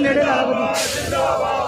ਨੇੜੇ ਲਾ ਲਓ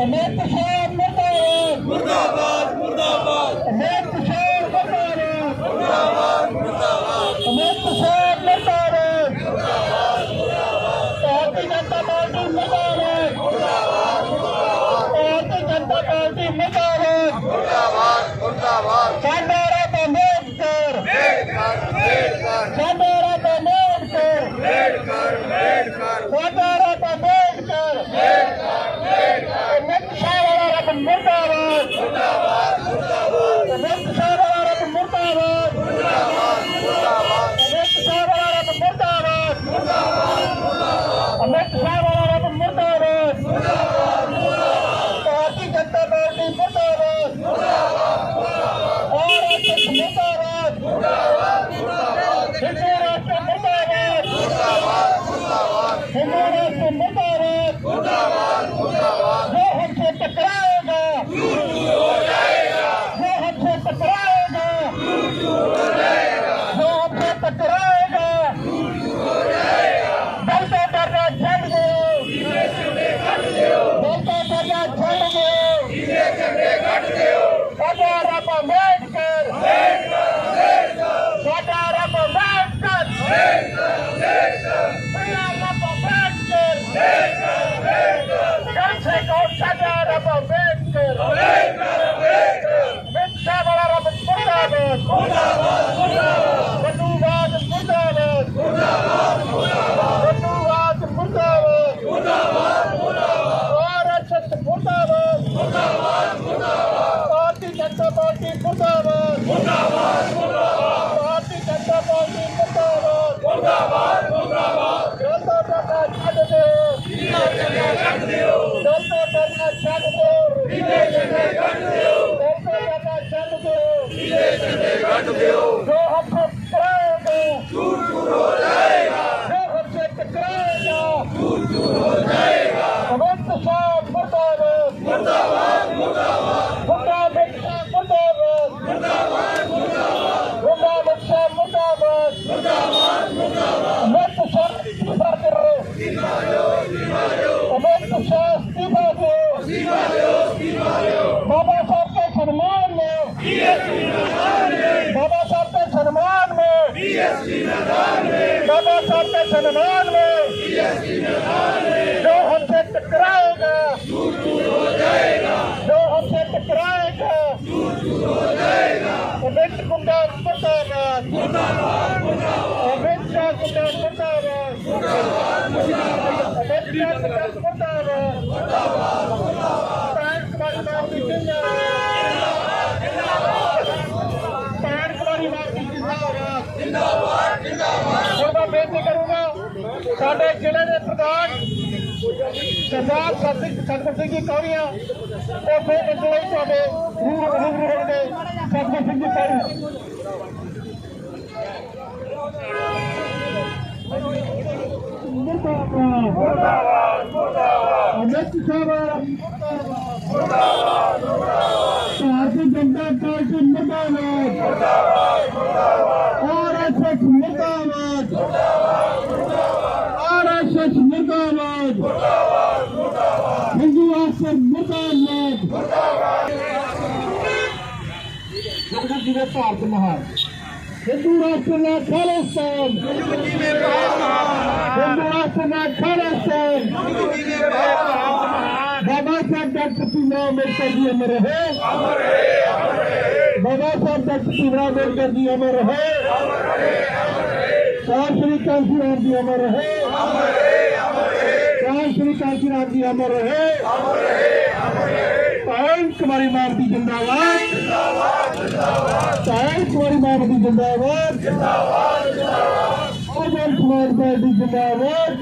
from alcohol گٹ گي گي چنڊي گاٽييو سدا را پوندے اک کر جيڪر جيڪر سدا را پوندے ست جيڪر جيڪر مينا ما پوندے جيڪر جيڪر ڪرسيك او سدا را پوندے جيڪر جيڪر Hill అంబేద్కర్ ముర్దాబాద్ అంబేద్కర్ ముర్దాబాద్ అంబేద్కర్ ముర్దాబాద్ పార్క్ పార్టీ జిందాబాద్ పార్క్ పార్టీ జిందాబాਦ జిందాబాद జిందాబాद ਮੈਂ ਬੇਨਤੀ ਕਰੂੰਗਾ ਸਾਡੇ ਜ਼ਿਲ੍ਹੇ ਦੇ ਪ੍ਰਧਾਨ ਸਰਦਾਰ ਸਤਿ ਸਤਿਗੁਰ ਸਿੰਘ ਜੀ ਕੌਰੀਆਂ ਉਹ ਫੇਰ ਬੰਦੇ ਲਈ ਤੁਹਾਡੇ ਰੂਹ ਰੂਹ ਹੋਣਗੇ ਸਤਿਗੁਰ ਸਿੰਘ ਜੀ ਕੌਰੀ ਮੁਰਦਾਬਾਦ ਮੁਰਦਾਬਾਦ। ਮੁਰਦਾਬਾਦ ਅਮਿਤ ਸ਼ਾਹ ਮੁਰਦਾਬਾਦ। ਭਾਰਤੀ ਜਨਤਾ ਪਾਰਟੀ ਮੁਰਦਾਬਾਦ। ਆਰਐਸਐਸ ਮੁਰਦਾਬਾਦ। ਆਰਐਸਐਸ ਮੁਰਦਾਬਾਦ ਹਿੰਦੂ ਆਸਰ ਮੁਰਦਾਬਾਦ ਜਗਤ ਦੇ ਭਾਰਤ ਮਹਾਨ। ਹਿੰਦੂ ਰਾਸ਼ਟਰ ਦਾ ਖਾਲਿਸਤਾਨ ਹਿੰਦੂ ਰਾਸ਼ਟਰ ਦਾ ਖਾਲਿਸਤਾਨ ਬਾਬਾ ਸਾਹਿਬ ਡਾਕਟਰ ਭੀਮਰਾਓ ਅੰਬੇਡਕਰ ਜੀ ਅਮਰ ਰਹੇ ਬਾਬਾ ਸਾਹਿਬ ਡਾਕਟਰ ਭੀਮਰਾਓ ਅੰਬੇਡਕਰ ਜੀ ਅਮਰ ਰਹੇ ਸਾਹਿਬ ਸ਼੍ਰੀ ਕਾਂਸੀ ਰਾਮ ਜੀ ਅਮਰ ਰਹੇ ਸਾਹਿਬ ਸ਼੍ਰੀ ਕਾਂਸੀ ਰਾਮ ਜੀ ਅਮਰ ਰਹੇ ਭੈਣ ਕੁਮਾਰੀ ਮਾਰਤੀ ਜਿੰਦਾਬਾਦ। ਭੈਣ ਕੁਮਾਰੀ ਮਾਰਦੀ ਜਿੰਦਾਬਾਦ। ਜਿੰਦਾਬਾਦ ਜਿੰਦਾਬਾਦ। ਸਮਾਜ ਪਾਰਟੀ ਜਿੰਦਾਬਾਦ।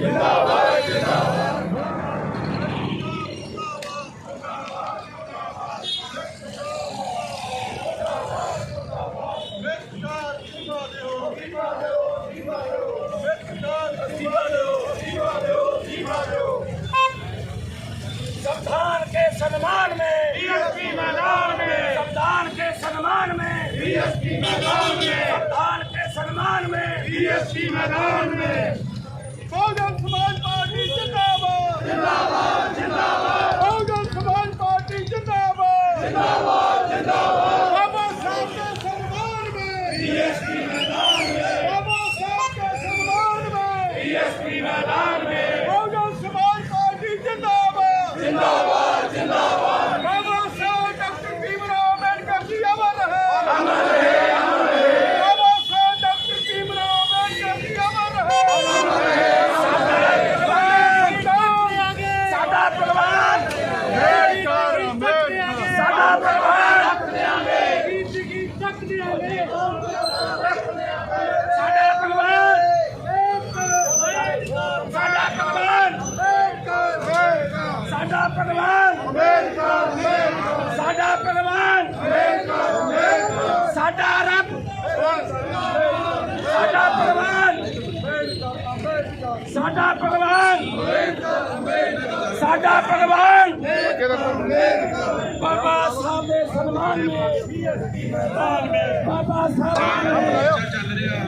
में बीएसपी मैदान में संविधान के सम्मान में बीएसपी मैदान में बहुजन समाज पार्टी जिंदाबाद जिंदाबाद जिंदाबाद ਸਾਡਾ ਭਗਵਾਨ। ਬਾਬਾ ਸਾਹਿਬ ਦੇ ਸਨਮਾਨ ਵਿੱਚ ਬਾਬਾ ਸਾਹਿਬ ਚੱਲ ਰਿਹਾ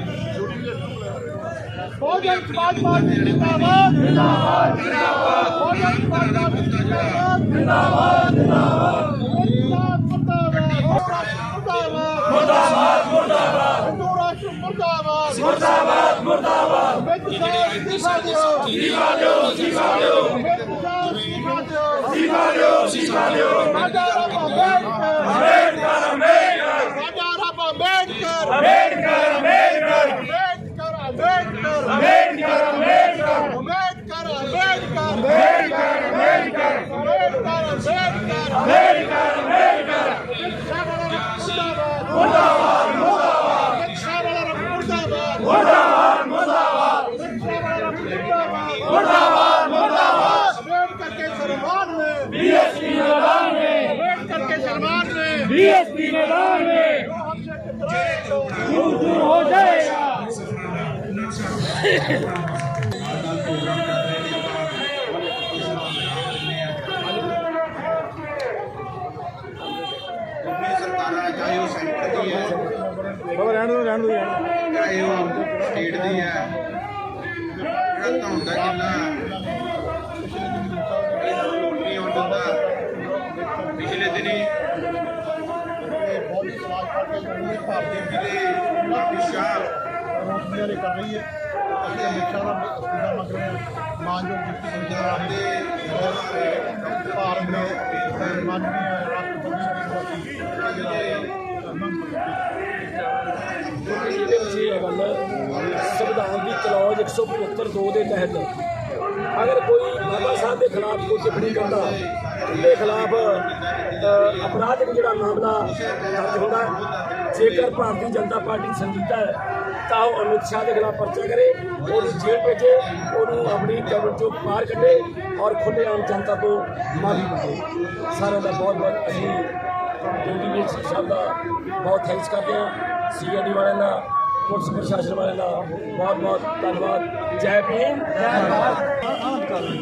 ਬਹੁਜਨ ਸਮਾਜ ਪਾਰਟੀ ਜਿੰਦਾਬਾਦ। ਜਿੰਦਾਬਾਦ ਜਿੰਦਾਬਾਦ। ਬਹੁਜਨ ਸਮਾਜ ਪਾਰਟੀ ਜਿੰਦਾਬਾਦ। ਜਿੰਦਾਬਾਦ ਜਿੰਦਾਬਾਦ। ਮੁਰਦਾਬਾਦ। ਮੁਰਦਾਬਾਦ ਹਿੰਦੂ ਰਾਸ਼ਟਰ ਮੁਰਦਾਬਾਦ। ਮੁਰਦਾਬਾਦ ਮੁਰਦਾਬਾਦ। ਵਿੱਚ ਸਾਡੀ ਸਾਡੀ ਸਾਡੀ América! Vai da Arapa América! América! América! Vai da Arapa América! América! ਚਾਹੇ ਉਹ ਸੈਂਟਰ ਦੀ ਹੈ ਬਾਬਾ ਰਹਿਣ ਦੋ ਰਹਿਣ ਦੋ ਚਾਹੇ ਉਹ ਸਟੇਟ ਦੀ ਹੈ ਜਿਹੜਾ ਤੁਹਾਨੂੰ ਦਾ ਜਿੰਨਾ ਨਹੀਂ ਹੋਣ ਦਿੰਦਾ ਪਿਛਲੇ ਦਿਨੀ ਬਹੁਤ ਸਵਾਲ ਕਰਦੇ ਨੇ ਭਾਰਤੀ ਜ਼ਿਲ੍ਹੇ ਸ਼ਾਹ ਰੋਸ਼ਨੀ ਵਾਲੇ ਕਰ ਰਹੀ ਹੈ। ਅਸੀਂ ਅਮਿਤ ਸ਼ਾਹ ਦਾ ਅਸਤੀਫਾ ਮੰਗ ਰਹੇ ਹਾਂ ਮਾਨਯੋਗ ਡਿਪਟੀ ਕਮਿਸ਼ਨਰ ਦੇ ਭਾਰਤ ਦੇ ਮਾਨਨੀय ਰਾਸ਼ਟਰਪਤੀ ਇਹਦੇ ਇਹ ਗੱਲ ਸੰਵਿਧਾਨ ਦੀ ਕਲੌਜ 175 2 ਦੇ ਤਹਿਤ ਅਗਰ ਕੋਈ ਬਾਬਾ ਸਾਹਿਬ ਦੇ ਖਿਲਾਫ ਕੋਈ ਟਿੱਪਣੀ ਕਰਦਾ ਉਹਦੇ ਖਿਲਾਫ ਅਪਰਾਧਿਕ ਜਿਹੜਾ ਮਾਮਲਾ ਦਰਜ ਹੁੰਦਾ ਜੇਕਰ ਭਾਰਤੀ ਜਨਤਾ ਪਾਰਟੀ ਸੰਜੀਦਾ ਹੈ, ਤਾਂ ਉਹ ਅਮਿਤ ਸ਼ਾਹ ਦੇ ਖਿਲਾਫ ਪਰਚਾ ਕਰੇ ਉਹਨੂੰ ਜੇਲ੍ਹ ਭੇਜੇ, ਉਹਨੂੰ ਆਪਣੀ ਕਬਰ ਚੋਂ ਬਾਹਰ ਕੱਢੇ ਔਰ ਖੁੱਲੇ ਆਮ ਜਨਤਾ ਤੋਂ ਮਾਫੀ ਮੰਗੇ। ਸਾਰਿਆਂ ਦਾ ਬਹੁਤ ਬਹੁਤ ਅਸੀਂ ਡਿਊਟੀ ਵਿੱਚ ਸਾਹਿਬ ਦਾ ਬਹੁਤ ਥੈਂਕਸ ਕਰਦੇ ਹਾਂ। ਸੀਆਈਡੀ ਵਾਲਿਆਂ ਦਾ, ਪੁਲਿਸ ਪ੍ਰਸ਼ਾਸਨ ਵਾਲਿਆਂ ਦਾ ਬਹੁਤ ਬਹੁਤ ਧੰਨਵਾਦ। ਜੈ ਭੀਮ, ਜੈ ਭਾਰਤ।